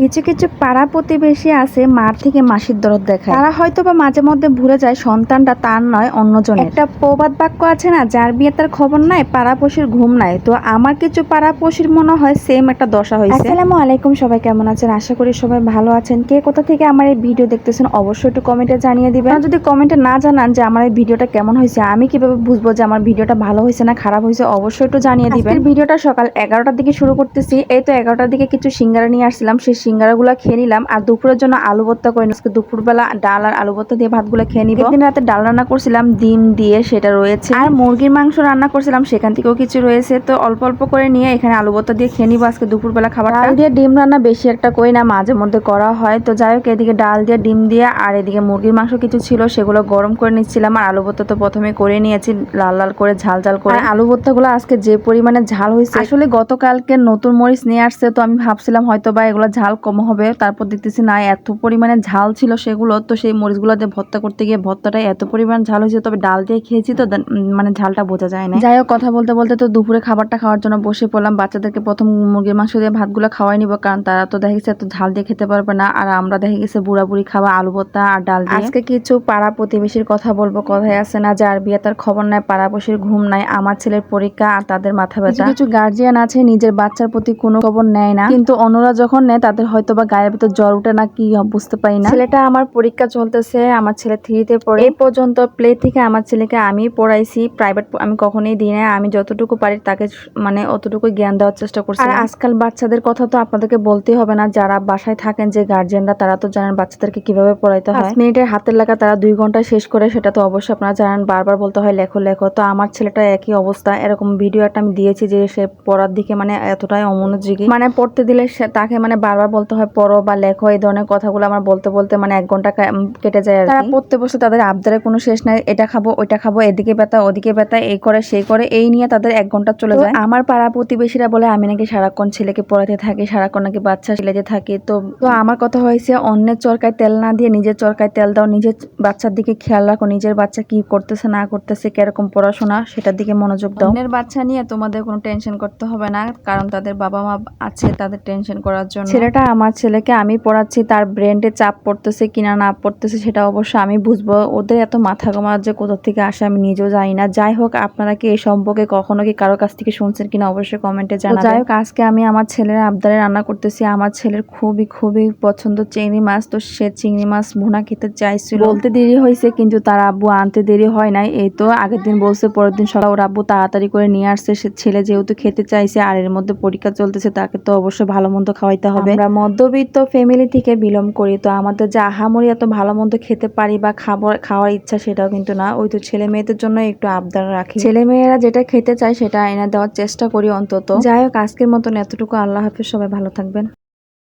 কিছু কিছু পাড়া প্রতিবেশী আছে মার থেকে মাসির দরদ দেখায়। তারা হয়তো বা মাঝে মধ্যে ভুলে যায় সন্তানটা তার নয় অন্যজন একটা প্রবাদ বাক্য আছে না যার বিয়ে তার খবর নাই পাড়াপড়শির ঘুম নাই। তো আমার কিছু পাড়াপড়শির মনে হয় সেম একটা দশা হয়েছে আসসালামু আলাইকুম সবাই কেমন আছেন? আশা করি সবাই ভালো আছেন। কে কোথা থেকে আমার এই ভিডিও দেখতেছেন অবশ্যই একটু কমেন্টে জানিয়ে দিবেন। আর যদি কমেন্টে না জানান যে আমার এই ভিডিওটা কেমন হয়েছে আমি কীভাবে বুঝব যে আমার ভিডিওটা ভালো হয়েছে না খারাপ হয়েছে অবশ্যই একটু জানিয়ে দিবেন। ভিডিওটা সকাল এগারোটার দিকে শুরু করতেছি। এই তো এগারোটার দিকে কিছু সিঙ্গারা নিয়ে আসছিলাম সেই সিঙ্গারাগুলো খেয়ে নিলাম আর দুপুরের জন্য আলু ভর্তা করে আজকে দুপুরবেলা ডাল আর আলু ভর্তা দিয়ে ভাতগুলো খেয়ে নিব। একদিন রাতে ডাল রান্না করছিলাম ডিম দিয়ে সেটা রয়েছে। আর মুরগির মাংস রান্না করছিলাম সেখান থেকেও কিছু রয়েছে। তো অল্প অল্প করে নিয়ে এখানে আলু ভর্তা দিয়ে খেয়ে নিব আজকে দুপুরবেলা খাবার ডাল দিয়ে ডিম রান্না বেশি একটা করি না মাঝে মধ্যে করা হয়। তো যাই হোক এদিকে ডাল দিয়ে ডিম দিয়ে আর এদিকে মুরগির মাংস কিছু ছিল সেগুলো গরম করে নিচ্ছিলাম। আর আলু ভর্তা তো প্রথমে করে নিয়েছি লাল লাল করে ঝাল ঝাল করে। আলু ভর্তাগুলো আজকে যে পরিমাণে ঝাল হয়েছে আসলে গতকালকে নতুন মরিচ নিয়ে আসছে তো আমি ভাবছিলাম হয়তো বা এগুলো ঝাল কম হবে। তারপর দেখতেছি না এত পরিমাণে ঝাল ছিল সেগুলো তো সেই মরিচগুলো দিয়ে ভর্তা করতে গিয়ে ভর্তাটা এত পরিমাণ ঝাল হয়েছে তবে ডাল দিয়ে খেয়েছি তো মানে ঝালটা বোঝা যায় না। যাই হোক কথা বলতে বলতে তো দুপুরে খাবারটা খাওয়ার জন্য বসে পড়লাম। বাচ্চাদেরকে প্রথম মুরগির মাংস দিয়ে ভাতগুলো খাওয়াই নিব কারণ তারা তো দেখা গেছে এত ঝাল দিয়ে খেতে পারবে না। আর আমরা দেখা গেছে বুড়া বুড়ি খাওয়া আলু ভর্তা আর ডাল দিয়ে। আজকে কিছু পাড়া প্রতিবেশীর কথা বলব কথায় আছে না যার বিয়ে তার খবর নাই পাড়াপড়শির ঘুম নাই আমার ছেলের পরীক্ষা আর তাদের মাথা ব্যথা। কিছু গার্জিয়ান আছে নিজের বাচ্চার প্রতি কোনো খবর নেয় না কিন্তু অন্যরা যখন নেয় তাদের হয়তো বা গায়ের ভিতর জ্বর উঠে না কি বুঝতে পারি না। ছেলেটা আমার পরীক্ষা চলতেছে আমার ছেলে থ্রিতে পড়ে। এই পর্যন্ত প্লে থেকে আমার ছেলেকে আমি পড়াইছি প্রাইভেট আমি কখনোই দিই না আমি যতটুকু পারি তাকে মানে অতটুকু জ্ঞান দেওয়ার চেষ্টা করছি। আর আজকাল বাচ্চাদের কথা তো আপনাদেরকে বলতেই হবে না যারা বাসায় থাকেন যে গার্জেনরা তারা তো জানেন বাচ্চাদেরকে কীভাবে পড়াইতে হয়। মিনিটের হাতের লাগা তারা দুই ঘণ্টা শেষ করে সেটা তো অবশ্যই আপনারা জানেন বারবার বলতে হয় লেখো লেখো। তো আমার ছেলেটা একই অবস্থা এরকম ভিডিও একটা আমি দিয়েছি যে সে পড়ার দিকে মানে এতটাই অমনোযোগী। মানে পড়তে দিলে সে তাকে মানে বারবার বলতে হয় পড়ো বা লেখো এই ধরনের কথাগুলো আমার বলতে বলতে মানে এক ঘণ্টা কেটে যায় আর তারা পড়তে বসে তাদের আবদারের কোনো শেষ নাই এটা খাব ওইটা খাব এদিকে ব্যথা ওদিকে ব্যথা এই করে সেই করে এই নিয়ে তাদের এক ঘণ্টা চলে যায়। আমার পাড়া প্রতিবেশীরা বলে আমি নাকি সারাক্ষণ ছেলেকে পড়াতে থাকি সারাক্ষণ নাকি বাচ্চা ছেলেতে থাকি। তো তো আমার কথা হয়েছে অন্যের চরকায় তেল না দিয়ে নিজের চরকায় তেল দাও নিজের বাচ্চার দিকে খেয়াল রাখো নিজের বাচ্চা কি করতেছে না করতেছে কীরকম পড়াশোনা সেটার দিকে মনোযোগ দাও। অন্যের বাচ্চা নিয়ে তোমাদের কোনো টেনশন করতে হবে না কারণ তাদের বাবা মা আছে তাদের টেনশন করার জন্য। ছেলেটা আমার ছেলেকে আমি পড়াচ্ছি তার ব্রেনটে চাপ পড়তেছে কিনা না পড়তেছে সেটা অবশ্য আমি বুঝব। ওদের এত মাথা ঘামার যে কোথা থেকে আসে আমি নিজেও জানি না। যাই হোক আপনারা কি এই সম্পর্কে কখনো কি কারও কাছ থেকে শুনছেন কিনা অবশ্যই কমেন্টে জানাবেন। যাই হোক আজকে আমি আমার ছেলের আবদারে রান্না করতেছি। আমার ছেলের খুবই খুবই পছন্দ চিংড়ি মাছ। তো সে চিংড়ি মাছ ভুনা খেতে চাইছিল। বলতে দেরি হয়েছে কিন্তু তার আব্বু আনতে দেরি হয় নাই। এই তো আগের দিন বলছে পরের দিন সকাল ওর আব্বু তাড়াতাড়ি করে নিয়ে আসছে। সে ছেলে যেহেতু খেতে চাইছে আর এর মধ্যে পরীক্ষা চলতেছে তাকে তো অবশ্যই ভালো মন্দ খাওয়াইতে হবে। আমরা মধ্যবিত্ত ফ্যামিলি থেকে বিলং করি, তো আমাদের যে আহামরি এত ভালো মন্দ খেতে পারি বা খাবার, খাওয়ার ইচ্ছা সেটাও কিন্তু না। ওই তো ছেলে মেয়েদের জন্য একটু আবদার রাখি। ছেলে মেয়েরা যেটা খেতে চায় সেটা এনে দেওয়ার চেষ্টা করি অন্তত। যাই হোক, আজকের মতন এতটুকু। আল্লাহ হাফিজ। সবাই ভালো থাকবেন।